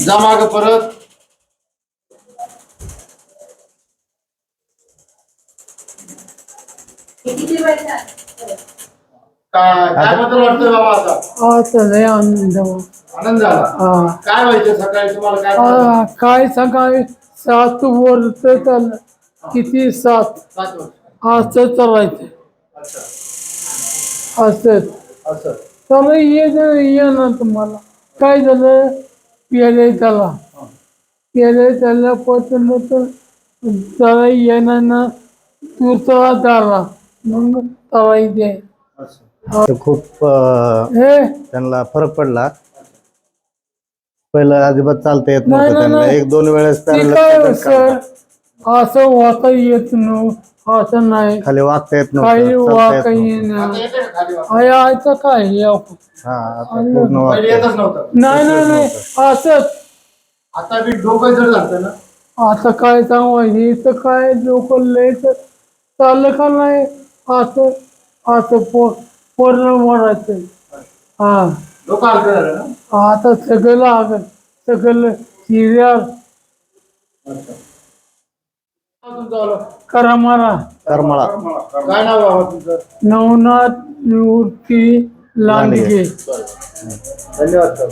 जा माग परत. काय काय बद्दल वाटतंय बाबा आता? आता लय आनंद हो. आनंद झाला. काय व्हायचं सकाळी? तुम्हाला काय काय सकाळी सात वर चाललं किती सात? सात वर्ष असं चालायचं अच्छा असं चला ये ना ये ना तुम्हाला काय झालं? पेले त्याला पेले त्याला पटलं तर त्याला येणार ना तू तळा झाला. मग तर खूप हे? त्यांना फरक पडला. पहिलं अजिबात चालता येत नव्हतं त्यांना. नाही. एक दोन वेळेस असं वाचा येत नव्हतं असं नाही. खाली वागता येत काही नव्हतं चालता येत वाकही नव्हतं. आता नाही येते खाली आयचं काय हे आपण? हा आता पूर्ण वागता पहिले येत. येतच नव्हतं. नाही नाही नाही. असंच. आता बी डोकं जर झालं ना. आता काय सांगायचं इथं काय लोक लय चाललं का नाही? असं असं पो पूर्ण मारायचं हा. डोकं हलकं झालं ना. आता सगळं लागल. सगळं सिरियल तुमचं आलं. करा मारा करमाळा. काय नाव बाबा तुमचं? नवनाथ निवृत्ती लांडगे. धन्यवाद सर